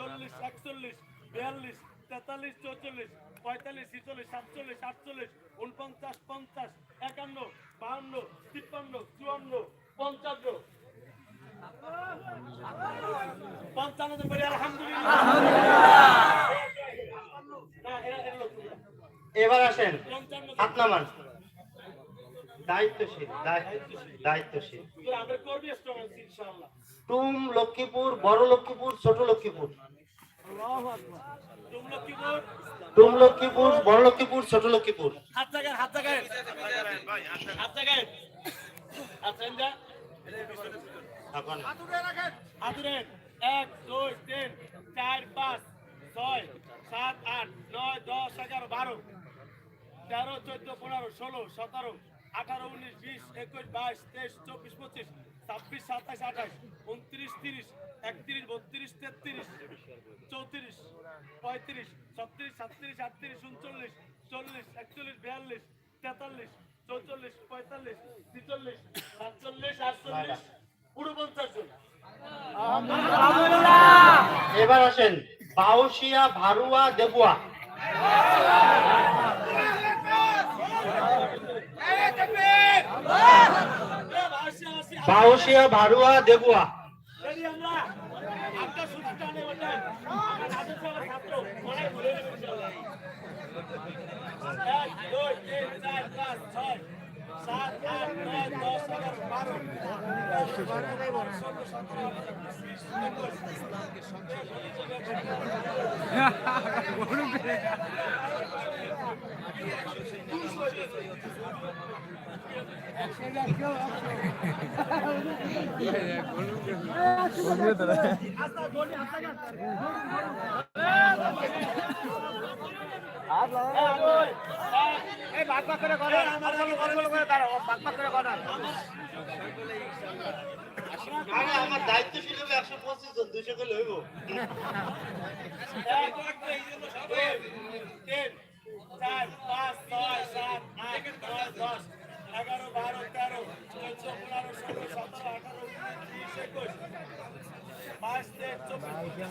চল্লিশ একচল্লিশ বিয়াল্লিশ তেতাল্লিশ চৌচল্লিশ পঁয়তাল্লিশ ছিচল্লিশ সাতচল্লিশ আটচল্লিশ উনপঞ্চাশ পঞ্চাশ একান্ন বাহান্ন তিপ্পান্ন চুয়ান্ন পঞ্চান্ন পঞ্চান্ন বলি আলহামদুলিল্লাহ। এবার আসেন। হাত নামান দায়িত্বশীল দায়- দায়িত্বশীল তোরা আমরা করবি ইনশাআল্লাহ টুম লক্ষ্মীপুর, বড় লক্ষ্মীপুর, ছোট লক্ষ্মীপুর? টুম লক্ষ্মীপুর, বড় লক্ষ্মীপুর, ছোট লক্ষ্মীপুর? হাত জায়গায় হাত জায়গায় হাত জায়গায় হাত জায়গা এখন হাতুরে এক দুই তিন চার পাঁচ ছয় সাত আট নয় দশ এগারো বারো তেরো, চোদ্দ, পনেরো, ষোলো, সতেরো, আঠারো, উনিশ, বিশ, একুশ, বাইশ, তেইশ, চব্বিশ, পঁচিশ। ছাব্বিশ সাতাশ আঠাশ উনত্রিশ তিরিশ একত্রিশ বত্রিশ তেত্রিশ চৌত্রিশ পঁয়ত্রিশ ছত্রিশ সাতত্রিশ আটত্রিশ উনচল্লিশ চল্লিশ একচল্লিশ বিয়াল্লিশ তেতাল্লিশ চৌচল্লিশ পঁয়তাল্লিশ ছিচল্লিশ সাতচল্লিশ আটচল্লিশ উনপঞ্চাশ জন। এবার আসেন বাউসিয়া ভারুয়া দেবুয়া। বাউসিয়া ভারুয়া দেবুয়া রেডি আমরা একটা সুযোগ টানে ওটা আমাদের সবার ছাত্র অনেক ঘুরে নেবে ইনশাআল্লাহ এক দুই তিন চার পাঁচ ছয় সাত আট নয় দশ এগারো বারো ষোলো আমার দায়িত্বশীল হবে একশো পঁচিশ জন দুশো করে হইব চার পাঁচ ছয় সাত আট নয় দশ এগারো বারো তেরো চোদ্দ পনেরো ষোলো সতেরো আঠারো উনিশ একুশ বাইশ তেইশ চব্বিশ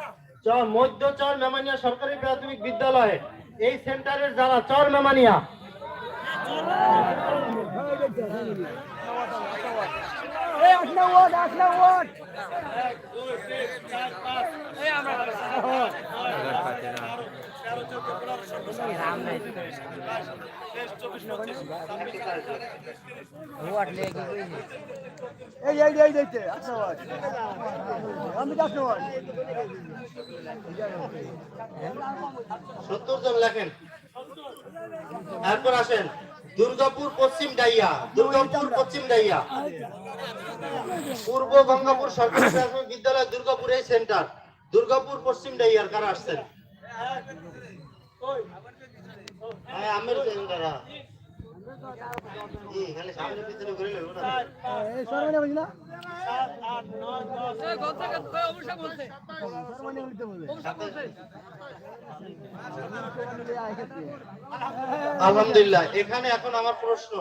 চর মধ্য চর মেমানিয়া সরকারি প্রাথমিক বিদ্যালয়ে। এই সেন্টারের যারা চর মেমানিয়া। আমরা আমি সত্তর জন লেখেন। এরপর আসেন, দুর্গাপুর পশ্চিম ডাইয়া, দুর্গাপুর পশ্চিম ডাইয়া। পূর্ব গঙ্গাপুর সরকারি বিদ্যালয় দুর্গাপুর এই সেন্টার। দুর্গাপুর পশ্চিম ডাইয়ার কারা আসছেন? আলহামদুলিল্লাহ এখানে এখন আমার প্রশ্ন।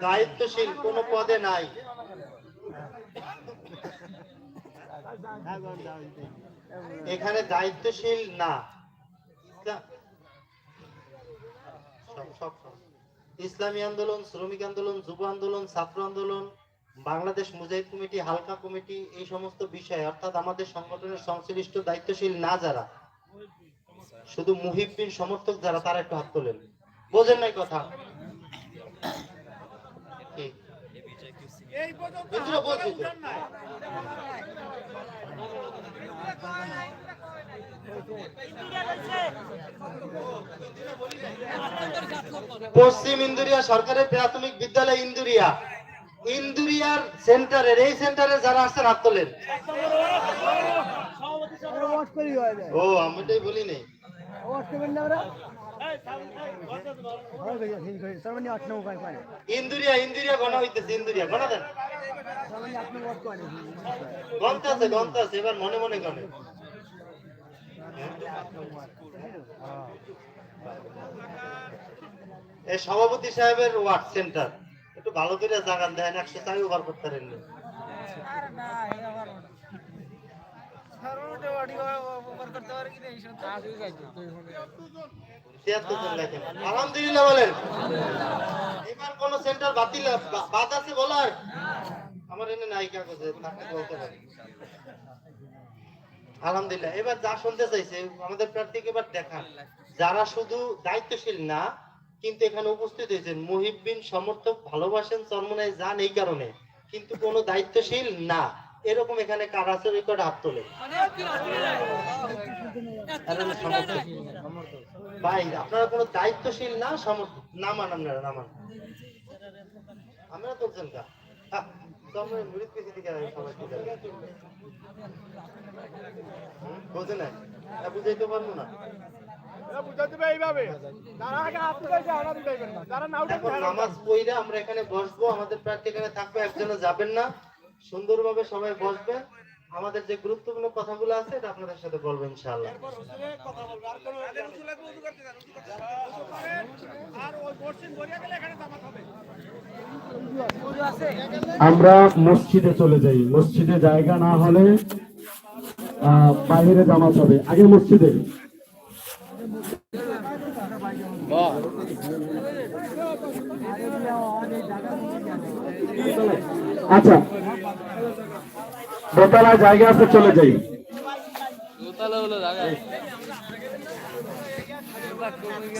দায়িত্বশীল কোন পদে নাই। এখানে দায়িত্বশীল না। ইসলামী আন্দোলন, শ্রমিক আন্দোলন, যুব আন্দোলন, ছাত্র আন্দোলন, বাংলাদেশ মুজাহিদ কমিটি, হালকা কমিটি, এই সমস্ত বিষয়, অর্থাৎ আমাদের সংগঠনের সংশ্লিষ্ট দায়িত্বশীল না যারা, শুধু মুহিব্বিন সমর্থক যারা, তারা একটু হাত তোলেন বোঝেন নাই কথা কি? মিত্র বলছি তো। পশ্চিম ইন্দুরিয়া সরকারের প্রাথমিক বিদ্যালয় ইন্দুরিয়া। ইন্দুরিয়ার সেন্টারের এই সেন্টারে যারা আসছেন হাত তোলেন। ও আমি বলি নাই ইন্দুরিয়া ইন্দুরিয়া গণা হইতেছে ইন্দুরিয়া। গণা দেন। আছে আছে এবার মনে মনে গণে এই সভাপতি সাহেবের ওয়ার্ড সেন্টার। একটু ভালো করে জাগান দেন একশো চাই ওভার করতে পারেন আলহামদুলিল্লাহ এবার যা শুনতে চাইছে, আমাদের প্রার্থীকে এবার দেখান। যারা শুধু দায়িত্বশীল না, কিন্তু এখানে উপস্থিত হয়েছেন। মুহিব্বিন সমর্থক ভালোবাসেন, চরমনায় যান এই কারণে। কিন্তু কোনো দায়িত্বশীল না। এরকম এখানে কার আছে রেকর্ড? হাত তোলে। না। ভাই আপনারা কোনো দায়িত্বশীল না সমর্থক নামান আপনারা নামান আমরা তুলছেন কা বোঝে বুঝাইতে পারব না। নামাজ পড়িরা আমরা এখানে বসবো আমাদের প্রার্থী এখানে থাকবে একজনে যাবেন না। সুন্দরভাবে সবাই বসবে। আমাদের যে গুরুত্বপূর্ণ কথাগুলো আছে এটা আপনাদের সাথে বলব ইনশাআল্লাহ। এরপর হুজুরে কথা বলবে, আর কোনো- আর ওই মসজিদ বরিয়া গেলে এখানে জামাত হবে। আমরা মসজিদে চলে যাই। মসজিদে জায়গা না হলে বাইরে জামাত হবে। আগে মসজিদে। আচ্ছা দোতলায় জায়গা আছে চলে যাই।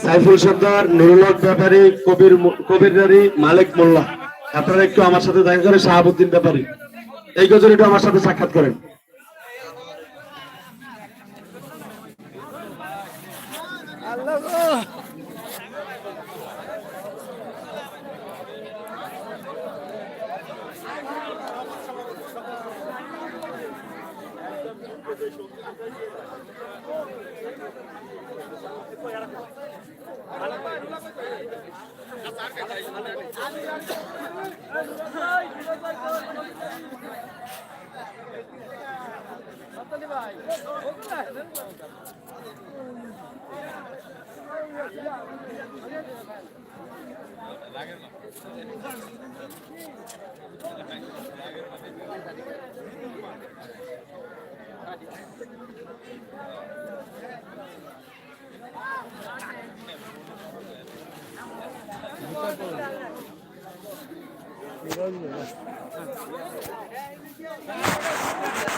সাইফুল সর্দার নুরুল ব্যাপারী কবির কবির নারী মালিক মোল্লা। আপনারা একটু আমার সাথে দেখা করে শাহাবুদ্দিন ব্যাপারী। এই গজল একটু আমার সাথে সাক্ষাৎ করেন। লাগে 이런